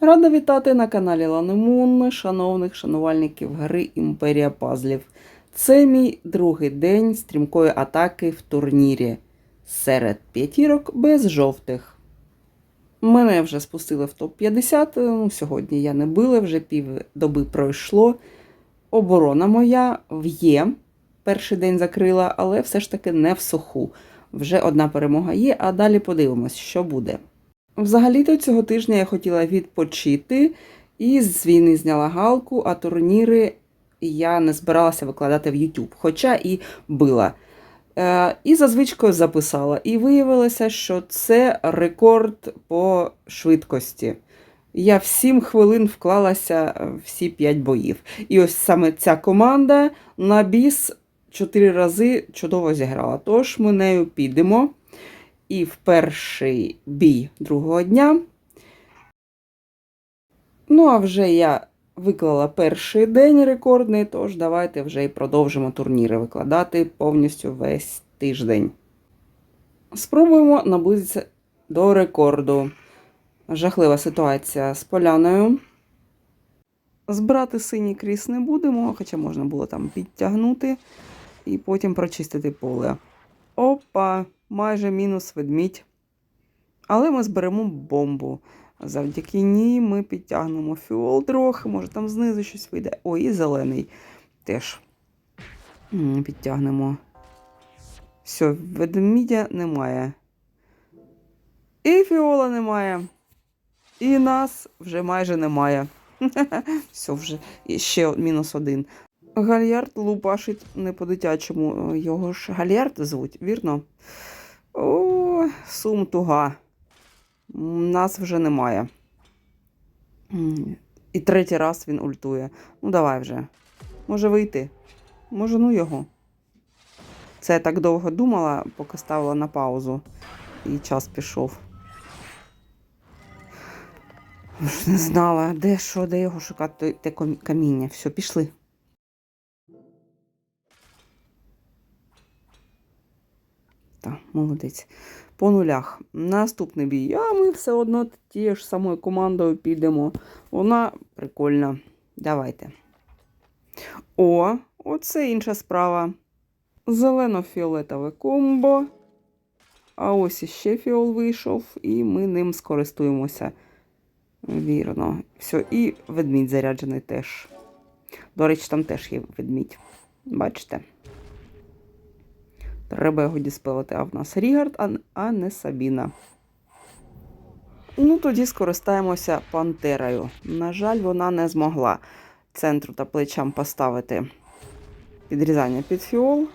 Рада вітати на каналі Ланемун, шановних шанувальників гри Імперія Пазлів. Це мій другий день стрімкої атаки в турнірі серед п'ятірок без жовтих. Мене вже спустили в топ-50. Ну, сьогодні я не била, вже пів доби пройшло. Оборона моя в'є. Перший день закрила, але все ж таки не в суху. Вже одна перемога є, а далі подивимось, що буде. Взагалі-то цього тижня я хотіла відпочити і з війни зняла галку, а турніри я не збиралася викладати в YouTube, хоча і била. Е, і за звичкою записала. І виявилося, що це рекорд по швидкості. Я в 7 хвилин вклалася всі 5 боїв. І ось саме ця команда на біс 4 рази чудово зіграла. Тож ми нею підемо. І в перший бій другого дня. Ну, а вже я виклала перший день рекордний, тож давайте вже і продовжимо турніри викладати повністю весь тиждень. Спробуємо наблизитися до рекорду. Жахлива ситуація з поляною. Збирати синій кріс не будемо, хоча можна було там підтягнути і потім прочистити поле. Опа, майже мінус ведмідь. Але ми зберемо бомбу. Завдяки ній ми підтягнемо фіол трохи, може там знизу щось вийде. Ой, і зелений теж підтягнемо. Все, ведмідя немає. І фіола немає. І нас вже майже немає. Все, вже І ще мінус один. Гальярд лупашить не по-дитячому. Його ж Гальярд звуть, вірно? О, сум туга. Нас вже немає. І третій раз він ультує. Ну, давай вже. Може вийти? Може, ну його. Це я так довго думала, поки ставила на паузу. І час пішов. Не знала, де що, де його шукати, те каміння. Все, пішли. Так, молодець. По нулях. Наступний бій. А ми все одно тією ж самою командою підемо. Вона прикольна. Давайте. О, оце інша справа. Зелено-фіолетове комбо. А ось іще фіол вийшов, і ми ним скористуємося. Вірно. Все, і ведмідь заряджений теж. До речі, там теж є ведмідь. Бачите? Треба його діспелити. А в нас Рігард, а, не Сабіна. Ну, тоді скористаємося пантерою. На жаль, вона не змогла центру та плечам поставити підрізання під фіол.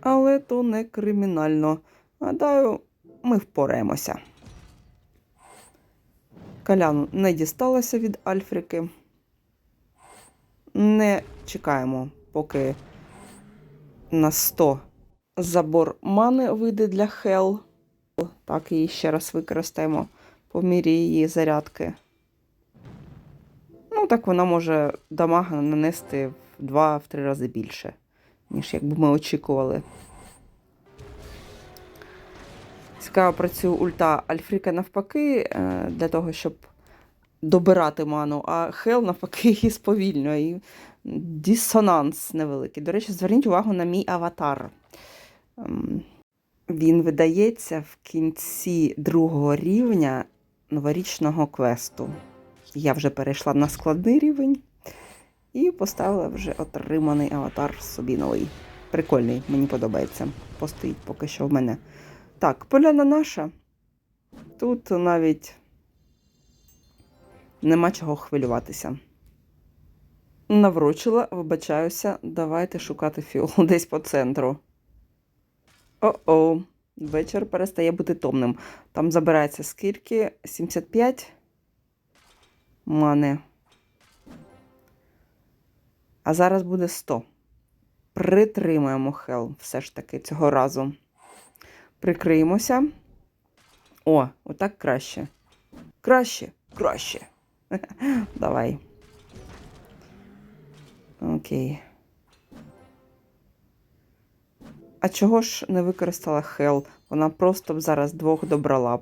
Але то не кримінально. Гадаю, ми впораємося. Каляну не дісталося від Альфрики. Не чекаємо, поки на 100 забор мани вийде для Хел. Так, її ще раз використаємо по мірі її зарядки. Ну, так вона може дамага нанести в 2-3 рази більше, ніж якби ми очікували. Цікаво працює ульта Альфріка навпаки, е, для того, щоб добирати ману, а Хел навпаки її сповільнює. І дисонанс невеликий. До речі, зверніть увагу на мій аватар. Ем, Він видається в кінці другого рівня новорічного квесту. Я вже перейшла на складний рівень і поставила вже отриманий аватар собі новий. Прикольний, мені подобається. Постоїть поки що в мене. Так, поляна наша. Тут навіть нема чого хвилюватися. Наврочила, вибачаюся, давайте шукати фіол десь по центру. О-о, вечір перестає бути томним. Там забирається скільки? 75 мани. А зараз буде 100. Притримаємо хел все ж таки цього разу. Прикриємося. О, отак краще. Краще, краще. Давай. Окей. А чого ж не використала Хел? Вона просто б зараз двох добрала б.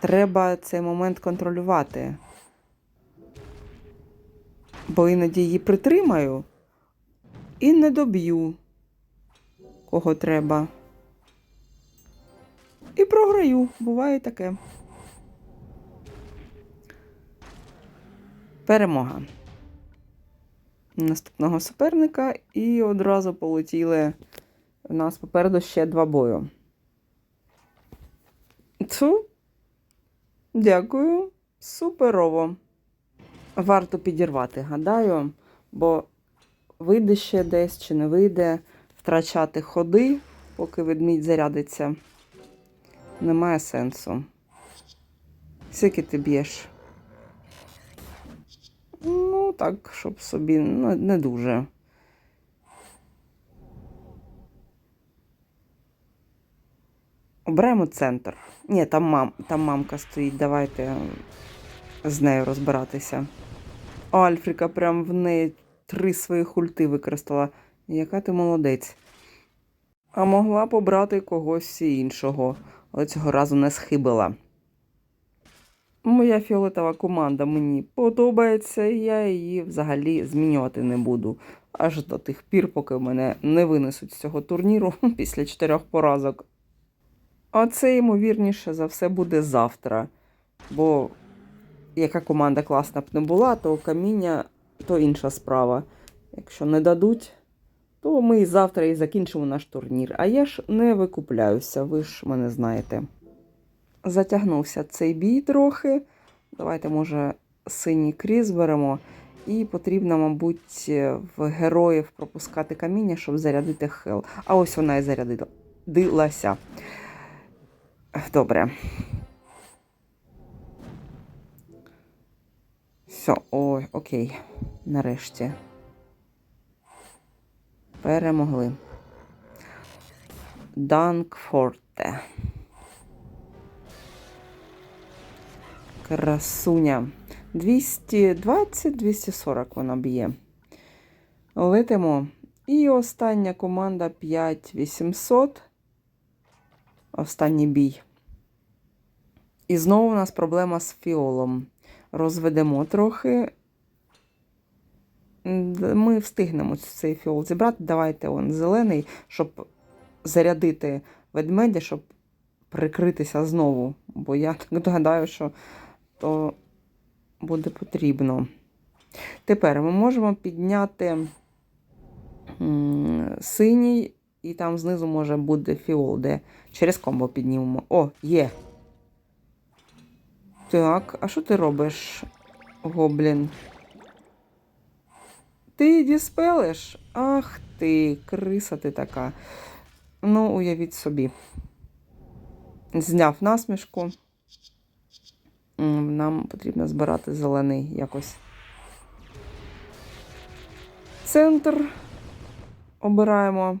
треба цей момент контролювати. Бо іноді її притримаю і не доб'ю, кого треба. І програю, буває таке. Перемога. Наступного суперника і одразу полетіли. У нас попереду ще два бою. Ту. Дякую. Суперово. Варто підірвати, гадаю, бо вийде ще десь чи не вийде втрачати ходи, поки ведмідь зарядиться. Немає сенсу. Скільки ти б'єш? Ну, так, щоб собі ну, не дуже. Обираємо центр. Ні, там, мам, там мамка стоїть, давайте з нею розбиратися. Альфріка прям в неї три своїх ульти використала. Яка ти молодець. А могла побрати когось іншого, але цього разу не схибила. Моя фіолетова команда мені подобається, і я її взагалі змінювати не буду. Аж до тих пір, поки мене не винесуть з цього турніру після чотирьох поразок. А це, ймовірніше, за все буде завтра. Бо яка команда класна б не була, то каміння то інша справа. Якщо не дадуть, то ми і завтра і закінчимо наш турнір. А я ж не викупляюся, ви ж мене знаєте. Затягнувся цей бій трохи. Давайте, може, синій кріс беремо. І потрібно, мабуть, в героїв пропускати каміння, щоб зарядити хел. А ось вона і зарядилася. Добре. Все, ой, окей. Нарешті. Перемогли. Данкфорте. Красуня. 220-240 вона б'є. Летимо. І остання команда 5800. Останній бій. І знову у нас проблема з фіолом. Розведемо трохи. Ми встигнемо цей фіол зібрати. Давайте он зелений, щоб зарядити ведмедя, щоб прикритися знову. Бо я так догадаю, що то буде потрібно. Тепер ми можемо підняти синій, і там знизу може бути фіол, де через комбо піднімемо. О, є. Так, а що ти робиш, гоблін? Ти діспелиш? Ах ти, криса ти така. Ну, уявіть собі. Зняв насмішку. Нам потрібно збирати зелений якось. Центр обираємо.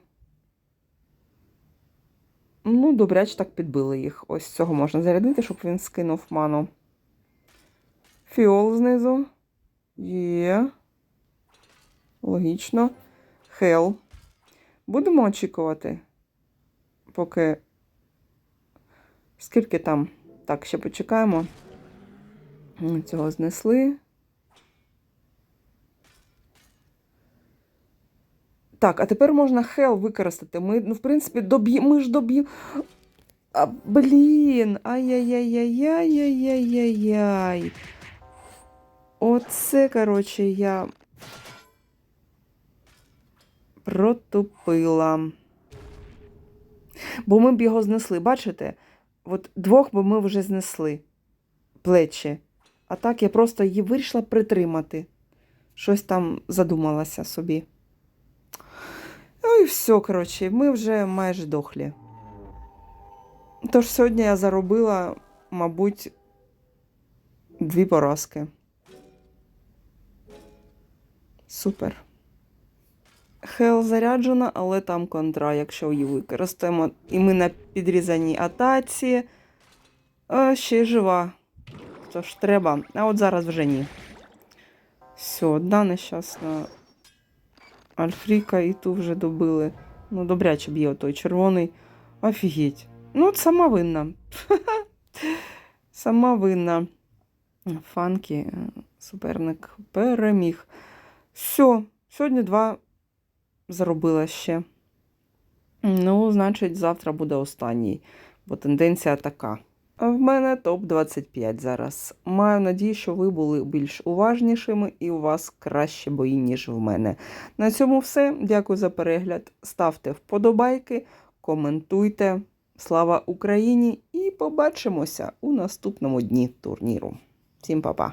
Ну, добряч так підбили їх. Ось цього можна зарядити, щоб він скинув ману. Фіол знизу. Є. Логічно. Хел. Будемо очікувати. Поки. Скільки там? Так, ще почекаємо. Цього знесли. Так, а тепер можна хел використати. Ми, ну, в принципі, доб'є... ми ж доб'ємо. Блін. Ай-яй-яй-яй-яй-яй-яй-яй. Оце, коротше, я протупила. Бо ми б його знесли, бачите? От двох би ми вже знесли плечі. А так я просто її вирішила притримати. Щось там задумалася собі. Ну і все, коротше, ми вже майже дохлі. Тож сьогодні я заробила, мабуть, дві поразки. Супер. Хел заряджена, але там контра, якщо її використаємо. І ми на підрізаній атаці. Ще жива. То ж треба. А от зараз вже ні. Все, одна нещасна Альфріка і ту вже добили. Ну, добряче б'є той червоний. Офігеть. Ну, от сама винна. Сама винна. Фанкі, е, суперник переміг. Все, сьогодні два заробила ще. Ну, значить, завтра буде останній, бо тенденція така. В мене топ-25 зараз. Маю надію, що ви були більш уважнішими і у вас краще бої, ніж в мене. На цьому все. Дякую за перегляд. Ставте вподобайки, коментуйте. Слава Україні! І побачимося у наступному дні турніру. Всім па-па!